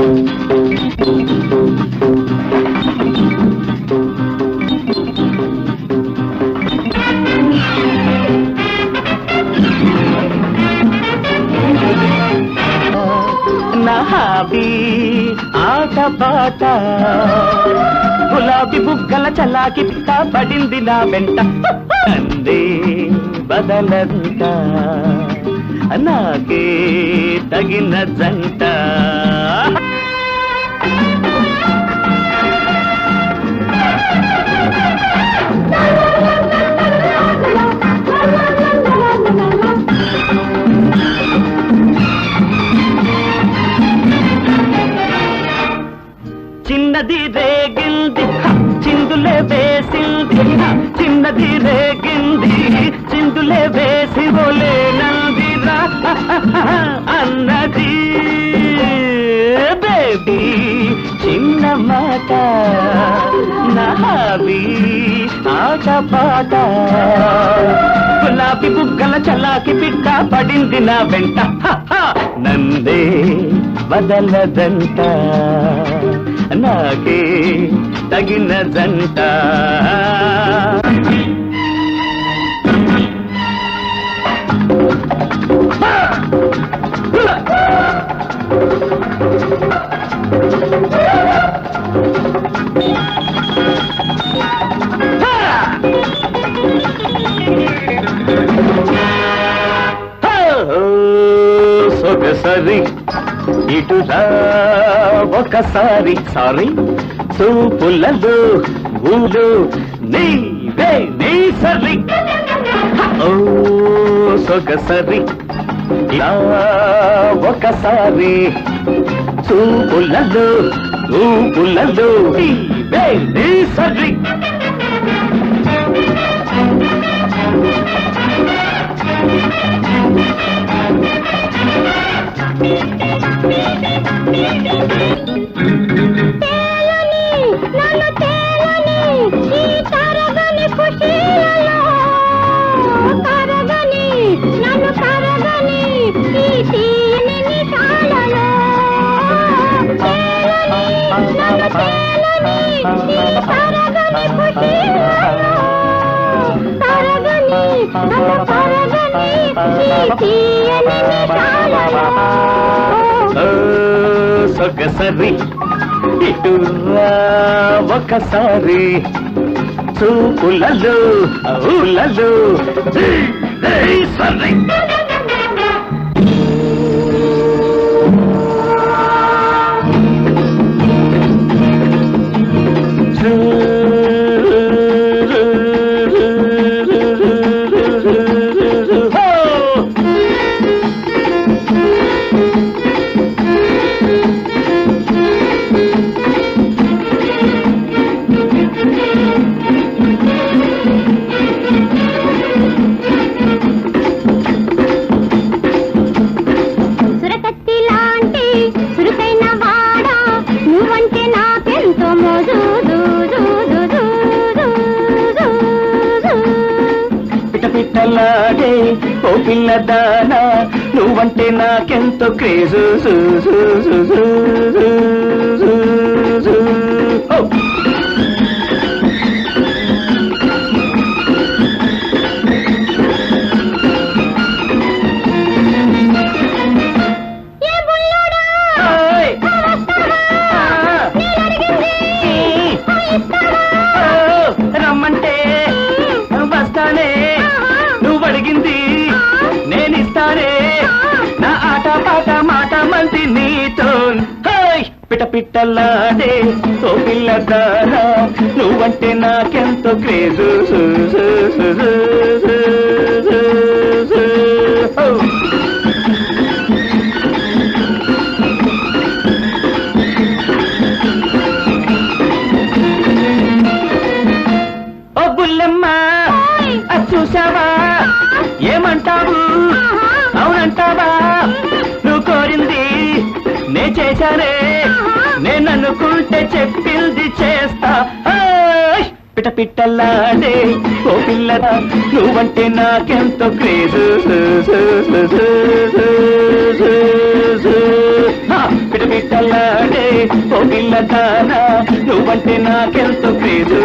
గులాబీ గులాబీ బుగ్గల చలాకి పడింది నా వెంట. అందే బదలంట నాకే తగిన జంట. ఒకటి చిన్న మాట నావి ఆట పాట. గులాబీ బుగ్గల చలాకి పిట్ట పడింది నా వెంట. నందే బదలదంట నాకే తగినదంట జంట సొగసరి ఇటురా ఒకసారి సారీ చూపులలో ఊలు నీవే నీ సరి ఓ సొగసరి ఇలా ఒకసారి చూపులలో ఊపులలో నీవే నీ సరి సొగసరి ఇటురా ఒకసారి. చూపులలో ఊలలో సరే పిట పిట్టలాడే ఓ పిల్లదానా నువ్వంటే నాకెంతో క్రేజు నువ్వంటే నాకెంతో క్రేజు. చూసావా ఏమంటావు? అవునంటావా? నువ్వు కోరింది నే చేశానే. నేను అనుకుంటే చెప్పింది చేస్తా. ఓయ్! ఓ పిల్లరా నువ్వంటే నాకెంతో క్రేజు పిట పిట్టలాడే ఓ పిల్లదానా నువ్వంటే నాకెంతో క్రేజు